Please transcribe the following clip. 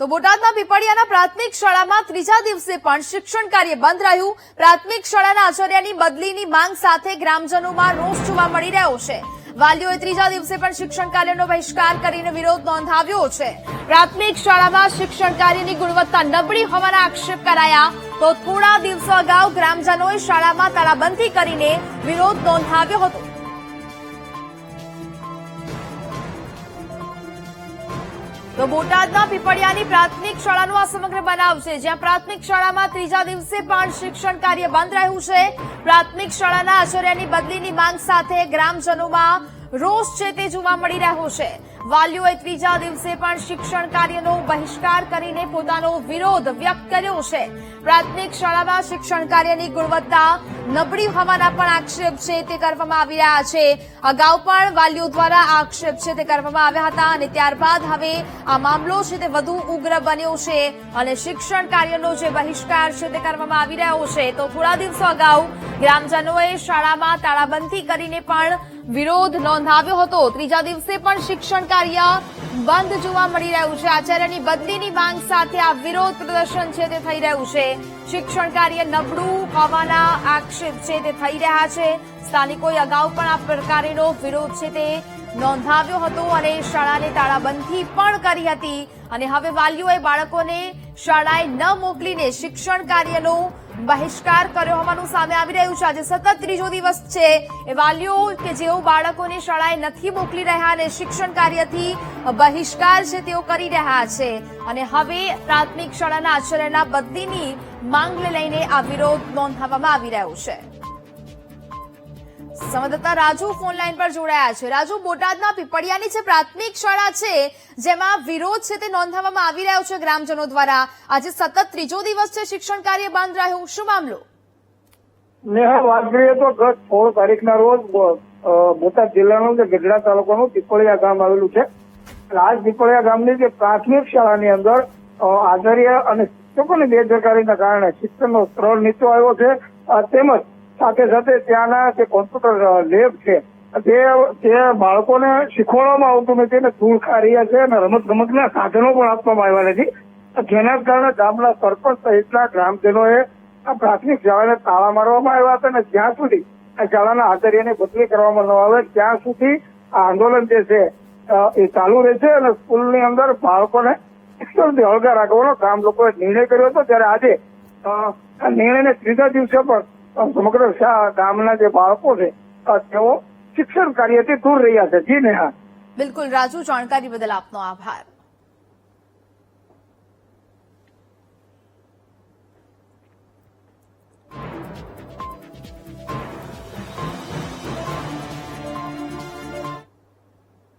તો બોટાદના પીપળિયાના પ્રાથમિક શાળામાં ત્રીજા દિવસે પણ શિક્ષણ કાર્ય બંધ રહ્યું. પ્રાથમિક શાળાના આચાર્યની બદલીની માંગ સાથે ગ્રામજનોમાં રોષ જોવા મળી રહ્યો છે. વાલીઓએ ત્રીજા દિવસે પણ શિક્ષણ કાર્યનો બહિષ્કાર કરીને વિરોધ નોંધાવ્યો છે. પ્રાથમિક શાળામાં શિક્ષણ કાર્યની ગુણવત્તા નબળી હોવાના આક્ષેપ કરાયા. તો થોડા દિવસો અગાઉ ગ્રામજનોએ શાળામાં તાળાબંધી કરીને વિરોધ નોંધાવ્યો હતો. તો બોટાદના પીપળિયાની પ્રાથમિક શાળાનો આ સમગ્ર બનાવ છે, જ્યાં પ્રાથમિક શાળામાં ત્રીજા દિવસે પણ શિક્ષણ કાર્ય બંધ રહ્યું છે. પ્રાથમિક શાળાના આચાર્યની બદલીની માંગ સાથે ગ્રામજનોમાં રોષ છે તે જોવા મળી રહ્યો છે. વાલીઓએ ત્રીજા દિવસે પણ શિક્ષણ કાર્યનો બહિષ્કાર કરીને પોતાનો વિરોધ વ્યક્ત કર્યો છે. પ્રાથમિક શાળામાં શિક્ષણ કાર્યની ગુણવત્તા નબળી હોવાના પણ આક્ષેપ છે તે કરવામાં આવી રહ્યા છે. અગાઉ પણ વાલીઓ દ્વારા આક્ષેપ છે તે કરવામાં આવ્યા હતા અને ત્યારબાદ હવે આ મામલો છે તે વધુ ઉગ્ર બન્યો છે અને શિક્ષણ કાર્યનો જે બહિષ્કાર છે તે કરવામાં આવી રહ્યો છે. તો થોડા દિવસો અગાઉ ગ્રામજનોએ શાળામાં તાળાબંધી કરીને પણ વિરોધ નોંધાવ્યો હતો. ત્રીજા દિવસે પણ શિક્ષણ કાર્ય બંધ જોવા મળી રહ્યું છે. આચાર્યની બદલીની માંગ સાથે આ વિરોધ પ્રદર્શન છે તે થઈ રહ્યું છે. શિક્ષણ કાર્ય નબળું હોવાના આક્ષેપ છે તે થઈ રહ્યા છે. સ્થાનિકોએ અગાઉ પણ આ પ્રકારેનો વિરોધ છે તે નોંધાવ્યો હતો અને શાળાને તાળાબંધી પણ કરી હતી. અને હવે વાલીઓએ બાળકોને શાળાએ ન મોકલીને શિક્ષણ કાર્યનો બહિષ્કાર કર્યો હોવાનું સામે આવી રહ્યું છે. આજે સતત ત્રીજો દિવસ છે. એ વાલીઓ કે જેઓ બાળકોને શાળાએ નથી મોકલી રહ્યા અને શિક્ષણ કાર્યથી બહિષ્કાર છે તેઓ કરી રહ્યા છે. અને હવે પ્રાથમિક શાળાના આચાર્યના બદલીની માંગને લઈને આ વિરોધ નોંધાવવામાં આવી રહ્યો છે. સંવાદદાતા રાજુ ફોન લાઈન પર જોડાયા છે. રાજુ, બોટાદના પીપળિયાની જે પ્રાથમિક શાળા છે, જેમાં વિરોધ છે તે નોંધાવવામાં આવી રહ્યો છે ગ્રામજનો દ્વારા. આજે સતત ત્રીજો દિવસ છે શિક્ષણ કાર્ય બંધ રહ્યું. શું મામલો? નેહા, વાત કરીએ તો ગત સોળ તારીખના રોજ બોટાદ જિલ્લાનું જે ગઢડા તાલુકાનું પીપળિયા ગામ આવેલું છે. અને આ પીપળિયા ગામની જે પ્રાથમિક શાળાની અંદર આચાર્ય અને શિક્ષકોની બેદરકારીના કારણે શિક્ષણનો સ્તર નીચો આવ્યો છે. તેમજ સાથે સાથે ત્યાંના જે કોમ્પ્યુટર લેબ છે, તે તે બાળકોને શીખવાડવામાં આવતું નથી અને ધૂળખા રહ્યા છે અને રમત ગમતના સાધનો પણ આપવામાં આવ્યા નથી. જેના કારણે ગામના સરપંચ સહિતના ગ્રામજનોએ આ પ્રાથમિક શાળાને તાળા મારવામાં આવ્યા હતા અને જ્યાં સુધી આ શાળાના આચાર્યને બદલી કરવામાં ન આવે, ત્યાં સુધી આ આંદોલન જે છે એ ચાલુ રહેશે અને સ્કૂલની અંદર બાળકોને શિક્ષણથી હળગા રાખવાનો ગામ લોકોએ નિર્ણય કર્યો હતો. ત્યારે આજે આ નિર્ણયને ત્રીજા દિવસે પણ સમગ્ર ગામના જે બાળકો છે તેઓ શિક્ષણ કાર્યથી દૂર રહ્યા છે. જી નેહા. બિલકુલ, રાજુ, જાણકારી બદલ આપનો આભાર.